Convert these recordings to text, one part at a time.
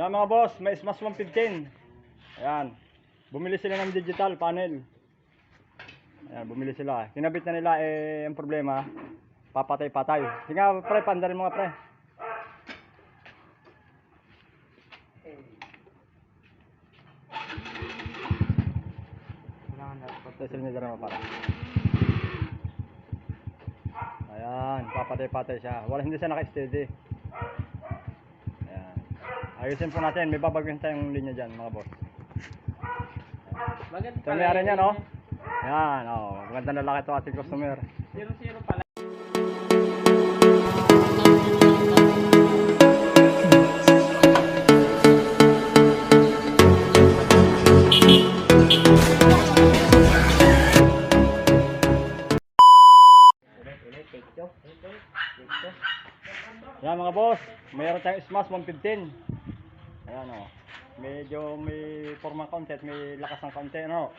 Yan mga boss, may Smash 115. Ayan. Bumili sila ng digital panel. Ayan, bumili sila. Kinabit na nila eh, ang problema, papatay-patay. Sige nga, pre, pandarin mga pre. Patay sila ni Darama para. Ayan, papatay-patay siya. Wala hindi siya naka-steady. Ayusin po natin, may babagyan tayong linya dyan mga boss. Maganda Ito may ari niya, no? Yan, oh. Maganda na laki ito ating customer. Zero-zero pala. Yan mga boss, mayroon tayong Smash 115. Ayan oh. Medyo may forma konti at may lakas ng konti, ano?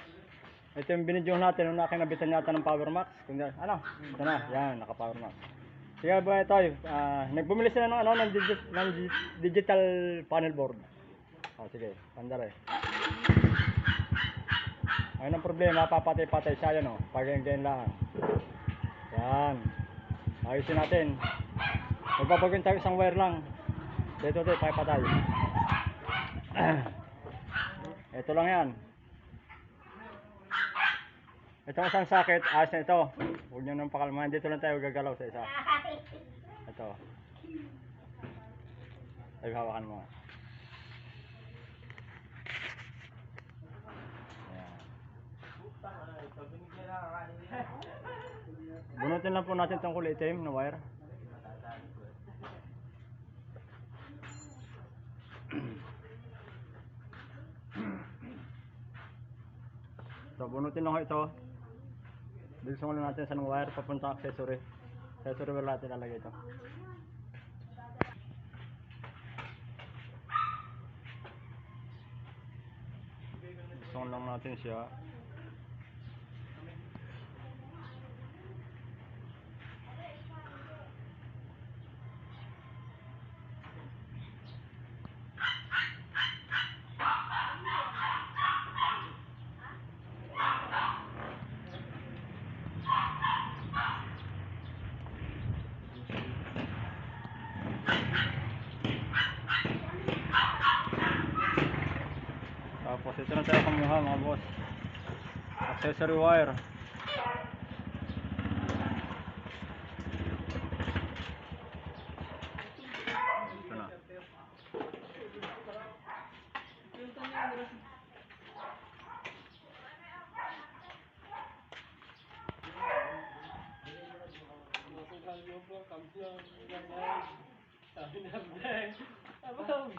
Ito yung binidyo natin nung nakinabitan yata ng Power Max. Kundi, ano? Ito na, yan, naka Power Max. Sige ba ito, ah, nagbumili sila ng ano, ng, digi- ng gi- digital panel board. Oh, sige, pandare. Ayun ang problema, papatay-patay siya yan oh. Pag-ganyan lang. Yan. Ayusin natin. Magbabagyan tayo isang wire lang. Dito dito, pakipatay. ito lang yan. Itong isang socket, ayos na ito. Huwag nyo nang pakalmahan. Dito lang tayo gagalaw sa isa. Ito. Ay, hawakan mo. Ayan. Bunutin lang po natin itong kulay itim na wire. So, bunutin lang ho ito. Bilisan ko lang natin sa ng wire papunta accessory. Accessory wire natin lalagay ito. Bilisan lang natin siya. Na tayo kumuha mga boss. Accessory wire. Ito na.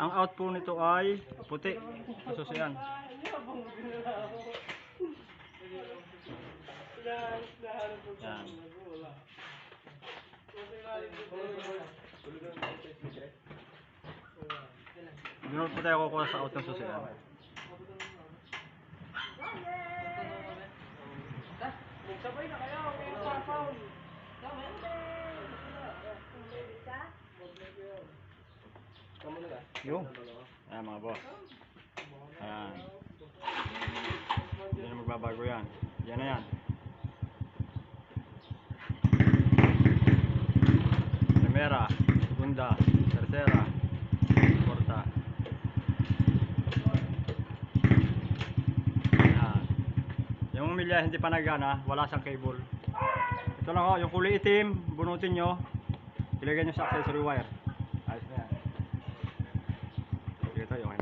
Ang out po nito ay puti. Sususian. Yan. Doon po tayo kukuha sa out ng susian. Magsabay na kayo. Okay, sa phone. Yung. Ayan mga boss. Ayan. Hindi na magbabago yan. Yan na yan. Primera, segunda, tercera, cuarta. Ayan. Yung milya hindi pa nagana, wala siyang cable. Ito lang ho, yung kulay itim, bunutin nyo. Ilagay nyo sa accessory wire. Ayos na yan. Dito, yung